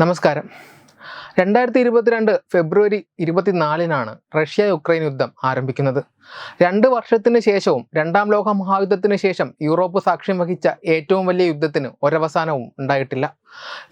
നമസ്കാരം. രണ്ടായിരത്തി ഇരുപത്തിരണ്ട് ഫെബ്രുവരി ഇരുപത്തിനാലിനാണ് റഷ്യ യുക്രൈൻ യുദ്ധം ആരംഭിക്കുന്നത്. രണ്ട് വർഷത്തിന് ശേഷവും രണ്ടാം ലോക മഹായുദ്ധത്തിന് ശേഷം യൂറോപ്പ് സാക്ഷ്യം വഹിച്ച ഏറ്റവും വലിയ യുദ്ധത്തിന് ഒരവസാനവും ഉണ്ടായിട്ടില്ല.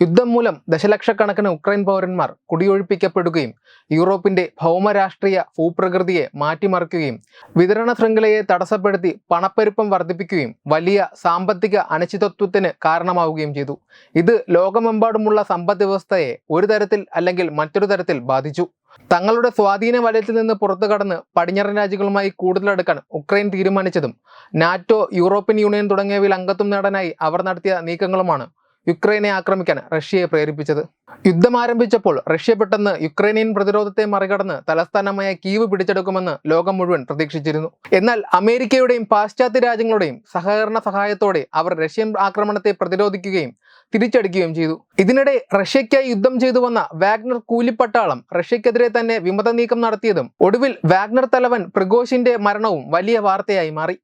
യുദ്ധം മൂലം ദശലക്ഷക്കണക്കിന് ഉക്രൈൻ പൗരന്മാർ കുടിയൊഴിപ്പിക്കപ്പെടുകയും യൂറോപ്പിന്റെ ഭൗമരാഷ്ട്രീയ ഭൂപ്രകൃതിയെ മാറ്റിമറിക്കുകയും വിതരണ ശൃംഖലയെ തടസ്സപ്പെടുത്തി പണപ്പെരുപ്പം വർദ്ധിപ്പിക്കുകയും വലിയ സാമ്പത്തിക അനിശ്ചിതത്വത്തിന് കാരണമാവുകയും ചെയ്തു. ഇത് ലോകമെമ്പാടുമുള്ള സമ്പദ് വ്യവസ്ഥയെ ഒരു തരത്തിൽ അല്ലെങ്കിൽ മറ്റൊരു തരത്തിൽ ബാധിച്ചു. തങ്ങളുടെ സ്വാധീന വലയത്തിൽ നിന്ന് പുറത്തു കടന്ന് പടിഞ്ഞാറൻ രാജ്യങ്ങളുമായി കൂടുതലെടുക്കാൻ ഉക്രൈൻ തീരുമാനിച്ചതും നാറ്റോ യൂറോപ്യൻ യൂണിയൻ തുടങ്ങിയവയിൽ അംഗത്വം നേടാനായി അവർ നടത്തിയ നീക്കങ്ങളുമാണ് യുക്രൈനെ ആക്രമിക്കാൻ റഷ്യയെ പ്രേരിപ്പിച്ചത്. യുദ്ധം ആരംഭിച്ചപ്പോൾ റഷ്യ പെട്ടെന്ന് യുക്രൈനിയൻ പ്രതിരോധത്തെ മറികടന്ന് തലസ്ഥാനമായ കീവ് പിടിച്ചെടുക്കുമെന്ന് ലോകം മുഴുവൻ പ്രതീക്ഷിച്ചിരുന്നു. എന്നാൽ അമേരിക്കയുടെയും പാശ്ചാത്യ രാജ്യങ്ങളുടെയും സഹകരണ സഹായത്തോടെ അവർ റഷ്യൻ ആക്രമണത്തെ പ്രതിരോധിക്കുകയും തിരിച്ചടിക്കുകയും ചെയ്തു. ഇതിനിടെ റഷ്യയ്ക്കായി യുദ്ധം ചെയ്തു വന്ന വാഗ്നർ കൂലിപ്പട്ടാളം റഷ്യക്കെതിരെ തന്നെ വിമത നീക്കം നടത്തിയതും ഒടുവിൽ വാഗ്നർ തലവൻ പ്രിഗോഷിന്റെ മരണവും വലിയ വാർത്തയായി മാറി.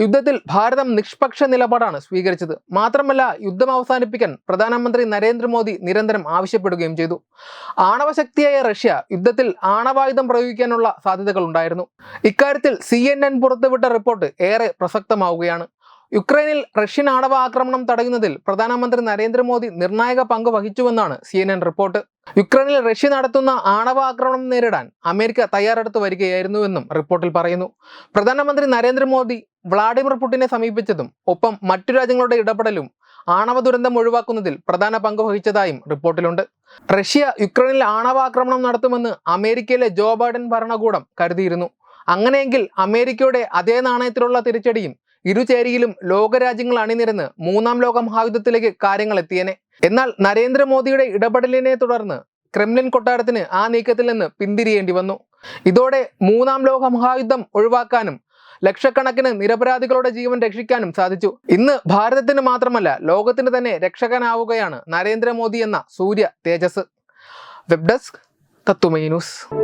യുദ്ധത്തിൽ ഭാരതം നിഷ്പക്ഷ നിലപാടാണ് സ്വീകരിച്ചത്. മാത്രമല്ല യുദ്ധം അവസാനിപ്പിക്കാൻ പ്രധാനമന്ത്രി നരേന്ദ്രമോദി നിരന്തരം ആവശ്യപ്പെടുകയും ചെയ്തു. ആണവശക്തിയായ റഷ്യ യുദ്ധത്തിൽ ആണവായുധം പ്രയോഗിക്കാനുള്ള സാധ്യതകൾ ഉണ്ടായിരുന്നു ഇക്കാര്യത്തിൽ സി എൻ എൻ പുറത്തുവിട്ട റിപ്പോർട്ട് ഏറെ പ്രസക്തമാവുകയാണ്. യുക്രൈനിൽ റഷ്യൻ ആണവ ആക്രമണം തടയുന്നതിൽ പ്രധാനമന്ത്രി നരേന്ദ്രമോദി നിർണായക പങ്ക് വഹിച്ചുവെന്നാണ് സി എൻ എൻ റിപ്പോർട്ട്. യുക്രൈനിൽ റഷ്യ നടത്തുന്ന ആണവ ആക്രമണം നേരിടാൻ അമേരിക്ക തയ്യാറെടുത്ത് വരികയായിരുന്നുവെന്നും റിപ്പോർട്ടിൽ പറയുന്നു. പ്രധാനമന്ത്രി നരേന്ദ്രമോദി വ്ളാഡിമിർ പുടിനെ സമീപിച്ചതും ഒപ്പം മറ്റു രാജ്യങ്ങളുടെ ഇടപെടലും ആണവ ദുരന്തം ഒഴിവാക്കുന്നതിൽ പ്രധാന പങ്ക് വഹിച്ചതായും റിപ്പോർട്ടിലുണ്ട്. റഷ്യ യുക്രൈനിൽ ആണവാക്രമണം നടത്തുമെന്ന് അമേരിക്കയിലെ ജോ ബൈഡൻ ഭരണകൂടം കരുതിയിരുന്നു. അങ്ങനെയെങ്കിൽ അമേരിക്കയുടെ അതേ നാണയത്തിലുള്ള തിരിച്ചടിയും ഇരുചേരിയിലും ലോകരാജ്യങ്ങൾ അണിനിരന്ന് മൂന്നാം ലോക മഹായുദ്ധത്തിലേക്ക് കാര്യങ്ങൾ എത്തിയേനെ. എന്നാൽ നരേന്ദ്രമോദിയുടെ ഇടപെടലിനെ തുടർന്ന് ക്രെംലിൻ കൊട്ടാരത്തിന് ആ നീക്കത്തിൽ നിന്ന് പിന്തിരിയേണ്ടി വന്നു. ഇതോടെ മൂന്നാം ലോക മഹായുദ്ധം ഒഴിവാക്കാനും ലക്ഷക്കണക്കിന് നിരപരാധികളുടെ ജീവൻ രക്ഷിക്കാനും സാധിച്ചു. ഇന്ന് ഭാരതത്തിന് മാത്രമല്ല ലോകത്തിന് തന്നെ രക്ഷകനാവുകയാണ് നരേന്ദ്രമോദി എന്ന സൂര്യ തേജസ്. വെബ് ഡെസ്ക് തത്തുമൈ ന്യൂസ്.